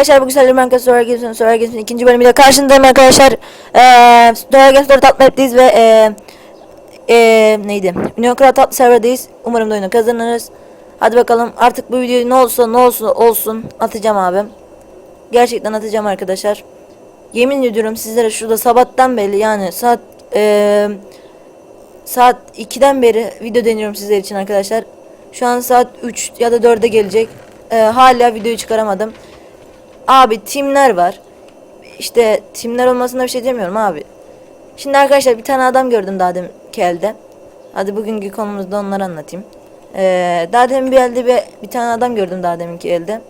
arkadaşlar bugün Salim Banka Sorar Games'in Sorar Games'in ikinci bölümüyle karşınızdayım arkadaşlar. Eee Sorar Games 4 atlı hepteyiz ve eee eee neydi? Union Craft atlı serverdeyiz. Umarım da oyunu kazanırız. Hadi bakalım artık bu videoyu ne olsa ne olsa olsun atacağım abi. Gerçekten atacağım arkadaşlar. Yemin ediyorum sizlere şurada sabahtan beri yani saat eee saat 2'den beri video deniyorum sizler için arkadaşlar. Şu an saat 3 ya da 4'e gelecek. Ee, hala videoyu çıkaramadım. Abi timler var. İşte timler olmasına bir şey demiyorum abi. Şimdi arkadaşlar bir tane adam gördüm daha demin elde. Hadi bugünkü konumuzda onları anlatayım. Ee, daha demin bir elde bir, bir tane adam gördüm daha deminki elde.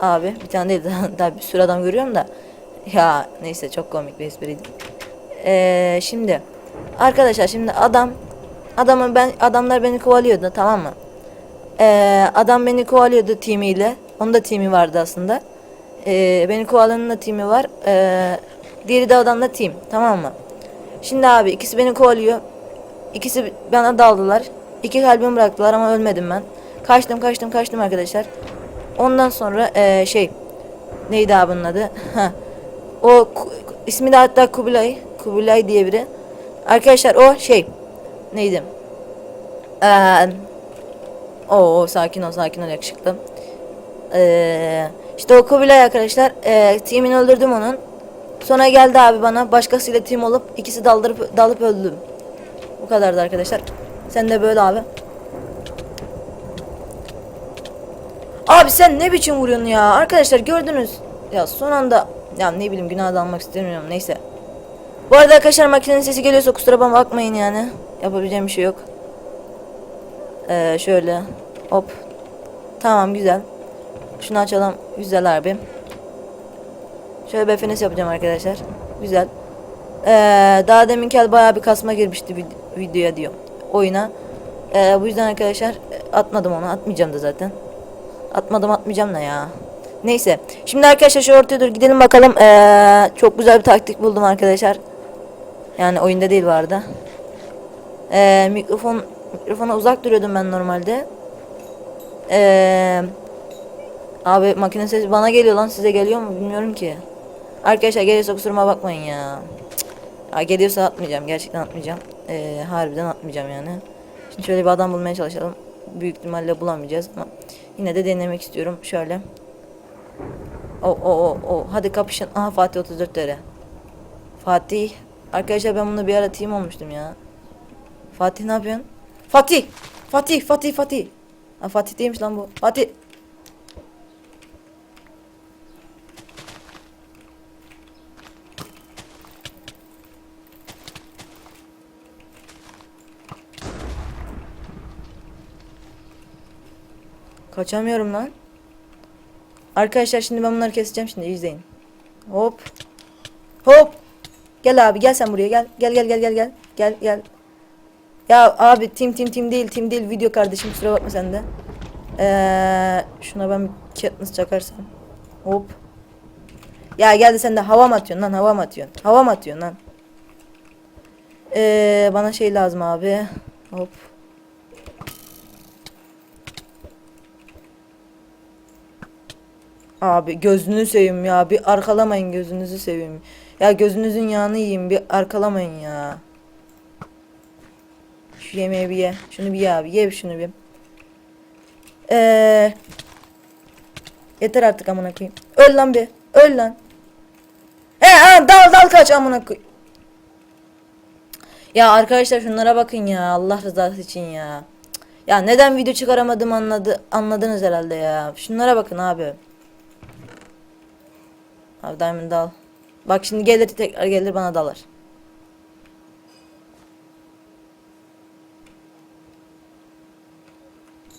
Abi bir tane değil daha, daha bir sürü adam görüyorum da. Ya neyse çok komik bir espriydi. Ee, şimdi arkadaşlar şimdi adam adamı ben adamlar beni kovalıyordu tamam mı? Ee, adam beni kovalıyordu timiyle. Onun da timi vardı aslında. Ee, beni kovalanın da var. Ee, diğeri de adamla team tamam mı? Şimdi abi ikisi beni kovalıyor. İkisi bana daldılar. İki kalbimi bıraktılar ama ölmedim ben. Kaçtım kaçtım kaçtım arkadaşlar. Ondan sonra ee, şey neydi abi bunun adı? Ha. O ismi de hatta Kubilay. Kubilay diye biri. Arkadaşlar o şey neydi? Ee, Oo sakin ol sakin ol yakışıklı. Ee, işte o Kubilay arkadaşlar e, teamini öldürdüm onun. Sonra geldi abi bana başkasıyla team olup ikisi daldırıp dalıp öldüm. Bu kadardı arkadaşlar. Sen de böyle abi. Abi sen ne biçim vuruyorsun ya? Arkadaşlar gördünüz. Ya son anda ya ne bileyim günah almak istemiyorum neyse. Bu arada arkadaşlar makinenin sesi geliyorsa kusura bakmayın yani. Yapabileceğim bir şey yok. Ee, şöyle hop tamam güzel şunu açalım. Güzel abi şöyle bir finish yapacağım arkadaşlar. Güzel. Ee, daha deminki el bayağı bir kasma girmişti vid- videoya diyor oyuna. Ee, bu yüzden arkadaşlar e, atmadım onu. Atmayacağım da zaten. Atmadım atmayacağım da ya. Neyse. Şimdi arkadaşlar şu ortaya dur. Gidelim bakalım. Ee, çok güzel bir taktik buldum arkadaşlar. Yani oyunda değil vardı ee, mikrofon mikrofona uzak duruyordum ben normalde. Ee, abi makine sesi bana geliyor lan size geliyor mu bilmiyorum ki. Arkadaşlar geliyorsa kusuruma bakmayın ya. Cık. Ya geliyorsa atmayacağım gerçekten atmayacağım. Ee, harbiden atmayacağım yani. Şimdi şöyle bir adam bulmaya çalışalım. Büyük ihtimalle bulamayacağız ama yine de denemek istiyorum. Şöyle. O o o o hadi kapışın. Aha Fatih 34 lira. Fatih. Arkadaşlar ben bunu bir ara team olmuştum ya. Fatih ne yapıyorsun? Fatih! Fatih, Fatih, Fatih. Ha, Fatih değilmiş lan bu. Fatih. Kaçamıyorum lan. Arkadaşlar şimdi ben bunları keseceğim şimdi izleyin. Hop. Hop. Gel abi gel sen buraya gel. Gel gel gel gel gel. Gel gel. Ya abi tim tim tim değil tim değil video kardeşim kusura bakma sen de. Ee, şuna ben Katniss çakarsam. Hop. Ya geldi sen de hava mı atıyorsun lan hava mı atıyorsun? Hava mı atıyorsun lan? Ee, bana şey lazım abi. Hop. Abi gözünü seveyim ya bir arkalamayın gözünüzü seveyim. Ya gözünüzün yağını yiyeyim bir arkalamayın ya. Şu yemeği bir ye. Şunu bir ye abi. Ye şunu bir. Ee, yeter artık amına koyayım. Öl lan bir. Öl lan. He ha dal dal kaç amına koy. Ya arkadaşlar şunlara bakın ya. Allah rızası için ya. Ya neden video çıkaramadım anladı anladınız herhalde ya. Şunlara bakın abi. Abi Diamond dal. Bak şimdi gelir tekrar gelir bana dalar.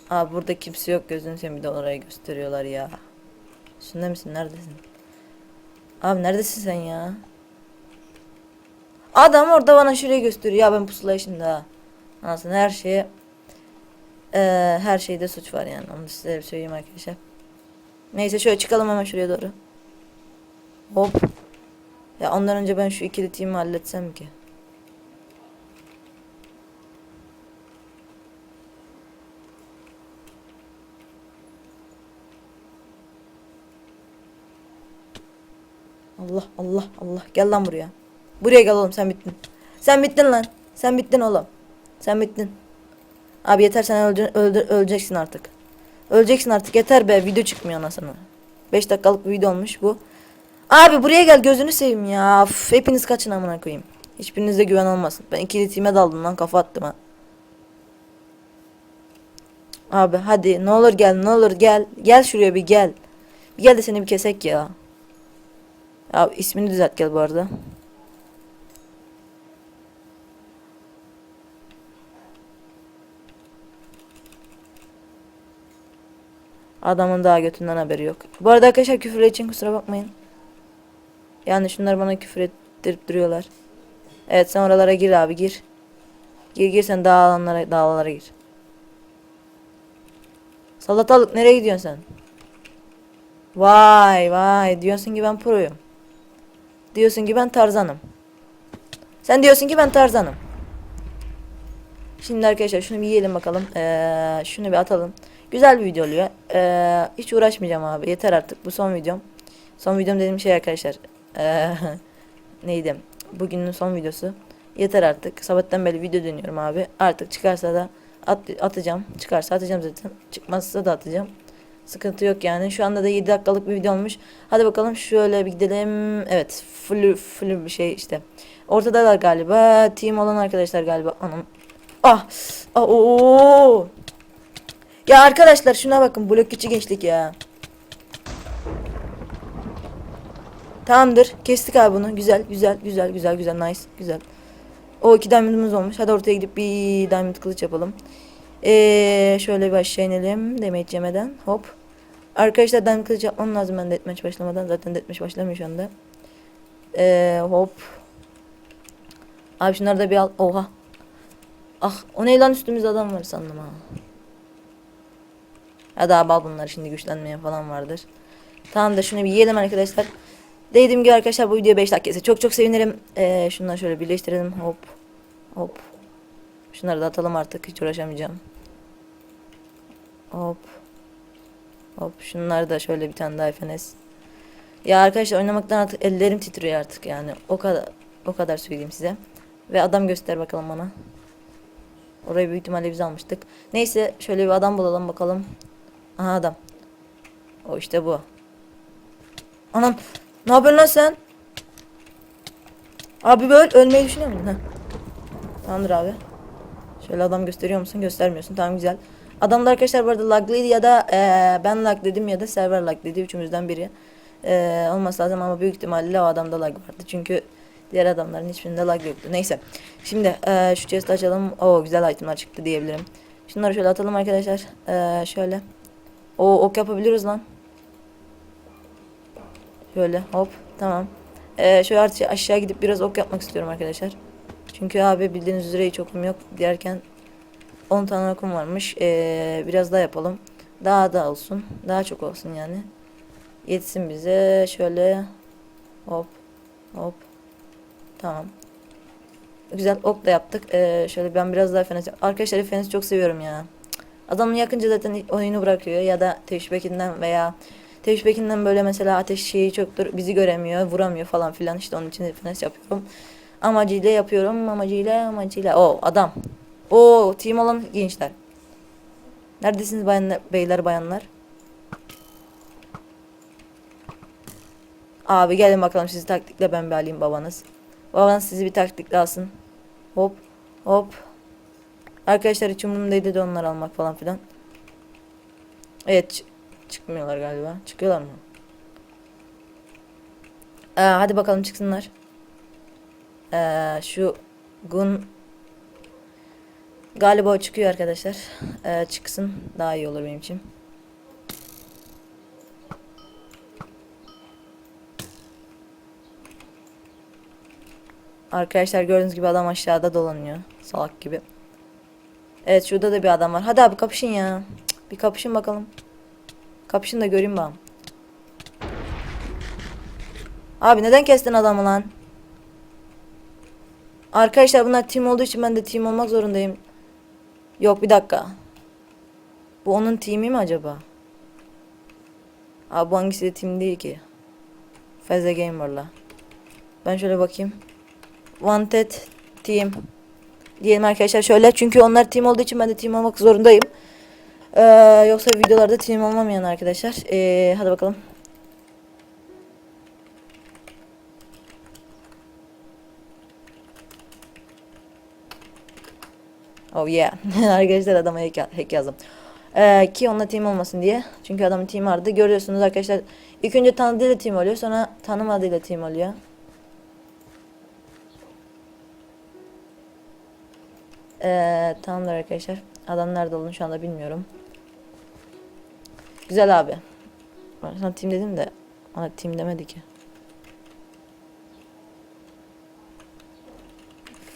Abi burada kimse yok gözünü seveyim bir de oraya gösteriyorlar ya. Şunda mısın neredesin? Abi neredesin sen ya? Adam orada bana şurayı gösteriyor ya ben pusula şimdi ha. Anasını her şeye eee, her şeyde suç var yani onu size söyleyeyim arkadaşlar. Neyse şöyle çıkalım hemen şuraya doğru. Hop. Ya ondan önce ben şu ikili team'i halletsem ki. Allah Allah Allah. Gel lan buraya. Buraya gel oğlum sen bittin. Sen bittin lan. Sen bittin oğlum. Sen bittin. Abi yeter sen öldü, öldü, öleceksin artık. Öleceksin artık yeter be video çıkmıyor anasını. 5 dakikalık bir video olmuş bu. Abi buraya gel gözünü seveyim ya. Üf, hepiniz kaçın amına koyayım. Hiçbirinizde güven olmasın. Ben ikili time daldım lan kafa attım ha. Abi hadi ne olur gel ne olur gel. Gel şuraya bir gel. Bir gel de seni bir kesek ya. Ya ismini düzelt gel bu arada. Adamın daha götünden haberi yok. Bu arada arkadaşlar küfür için kusura bakmayın. Yani şunlar bana küfür ettirip duruyorlar. Evet sen oralara gir abi gir. Gir gir sen dağlanlara dağlara gir. Salatalık nereye gidiyorsun sen? Vay vay diyorsun ki ben proyum. Diyorsun ki ben Tarzan'ım. Sen diyorsun ki ben Tarzan'ım. Şimdi arkadaşlar şunu bir yiyelim bakalım. Ee, şunu bir atalım. Güzel bir video oluyor. Ee, hiç uğraşmayacağım abi. Yeter artık. Bu son videom. Son videom dediğim şey arkadaşlar. Ee, neydi? Bugünün son videosu. Yeter artık. Sabahtan beri video dönüyorum abi. Artık çıkarsa da at, atacağım. Çıkarsa atacağım zaten. Çıkmazsa da atacağım. Sıkıntı yok yani. Şu anda da 7 dakikalık bir video olmuş. Hadi bakalım şöyle bir gidelim. Evet. Full full bir şey işte. Ortadalar galiba. Team olan arkadaşlar galiba. Anam. Ah. Ah ooo. Ya arkadaşlar şuna bakın. Blok içi gençlik ya. Tamamdır. Kestik abi bunu. Güzel, güzel, güzel, güzel, güzel. Nice, güzel. O iki diamond'ımız olmuş. Hadi ortaya gidip bir diamond kılıç yapalım. Ee, şöyle bir aşağı inelim. Damage yemeden. Hop. Arkadaşlar diamond kılıç yapmam lazım ben deathmatch başlamadan. Zaten deathmatch başlamıyor şu anda. Ee, hop. Abi şunları da bir al. Oha. Ah o ne lan üstümüzde adam var sandım ha. Ya da bal bunlar şimdi güçlenmeye falan vardır. Tamam da şunu bir yiyelim arkadaşlar. Dediğim gibi arkadaşlar bu video 5 dakika ise çok çok sevinirim. Ee, şunları şöyle birleştirelim. Hop. Hop. Şunları da atalım artık. Hiç uğraşamayacağım. Hop. Hop. Şunları da şöyle bir tane daha FNS. Ya arkadaşlar oynamaktan artık ellerim titriyor artık yani. O kadar o kadar söyleyeyim size. Ve adam göster bakalım bana. Orayı büyük ihtimalle biz almıştık. Neyse şöyle bir adam bulalım bakalım. Aha adam. O işte bu. Anam. Ne yapıyorsun lan sen? Abi böyle ölmeyi düşünüyor musun? Heh. Tamamdır abi. Şöyle adam gösteriyor musun? Göstermiyorsun. Tamam güzel. Adamlar arkadaşlar bu arada laglıydı ya da eee, ben lag dedim ya da server lag dedi. Üçümüzden biri. Eee olması lazım ama büyük ihtimalle o adamda lag vardı. Çünkü diğer adamların hiçbirinde lag yoktu. Neyse. Şimdi eee, şu chest açalım. Oo güzel itemler çıktı diyebilirim. Şunları şöyle atalım arkadaşlar. Eee, şöyle. O ok yapabiliriz lan. Şöyle hop tamam. Ee, şöyle artık aşağı gidip biraz ok yapmak istiyorum arkadaşlar. Çünkü abi bildiğiniz üzere hiç okum yok. Derken 10 tane okum varmış. Ee, biraz daha yapalım. Daha da olsun. Daha çok olsun yani. Yetsin bize. Şöyle hop hop. Tamam. Güzel ok da yaptık. Ee, şöyle ben biraz daha fenes. Arkadaşlar fenes çok seviyorum ya. Adamı yakınca zaten oyunu bırakıyor ya da teşbekinden veya teşbekinden böyle mesela ateş şeyi çoktur bizi göremiyor, vuramıyor falan filan işte onun için fitness yapıyorum. Amacıyla yapıyorum, amacıyla, amacıyla. O adam. O team olan gençler. Neredesiniz bayanlar, beyler, bayanlar? Abi gelin bakalım sizi taktikle ben bir alayım babanız. Babanız sizi bir taktikle alsın. Hop, hop. Arkadaşlar hiç umurumdaydı da onları almak falan filan. Evet çıkmıyorlar galiba. Çıkıyorlar mı? Ee, hadi bakalım çıksınlar. Ee, şu Gun galiba o çıkıyor arkadaşlar. Ee, çıksın daha iyi olur benim için. Arkadaşlar gördüğünüz gibi adam aşağıda dolanıyor. Salak gibi. Evet şurada da bir adam var. Hadi abi kapışın ya. Cık, Bir kapışın bakalım. Kapışın da göreyim bakalım. Abi neden kestin adamı lan? Arkadaşlar bunlar team olduğu için ben de team olmak zorundayım. Yok bir dakika. Bu onun team'i mi acaba? Abi bu hangisi de team değil ki. Fazla Gamer'la. Ben şöyle bakayım. Wanted Team diyelim arkadaşlar şöyle çünkü onlar team olduğu için ben de team olmak zorundayım. Ee, yoksa videolarda team olmamayan arkadaşlar. Ee, hadi bakalım. Oh yeah. arkadaşlar adama hack, hack yazdım. Ee, ki onunla team olmasın diye. Çünkü adamın team vardı. Görüyorsunuz arkadaşlar. İlk önce tanıdığıyla team oluyor. Sonra tanımadığıyla team oluyor. Ee, tamamdır arkadaşlar. Adam nerede olduğunu şu anda bilmiyorum. Güzel abi. Ben sana team dedim de bana team demedi ki.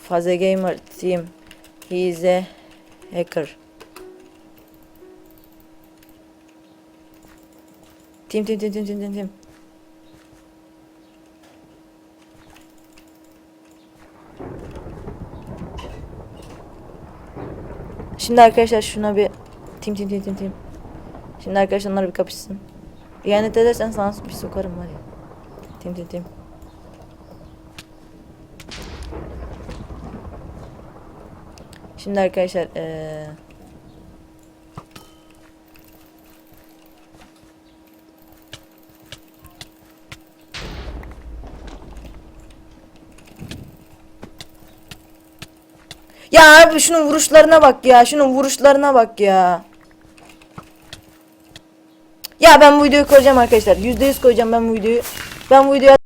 Faze Gamer Team. He is a hacker. Team team team team team team team. Şimdi arkadaşlar şuna bir tim tim tim tim tim. Şimdi arkadaşlar bir kapışsın. İhanet edersen sana bir sokarım var ya. Tim tim tim. Şimdi arkadaşlar eee Ya abi şunun vuruşlarına bak ya. Şunun vuruşlarına bak ya. Ya ben bu videoyu koyacağım arkadaşlar. %100 koyacağım ben bu videoyu. Ben bu videoyu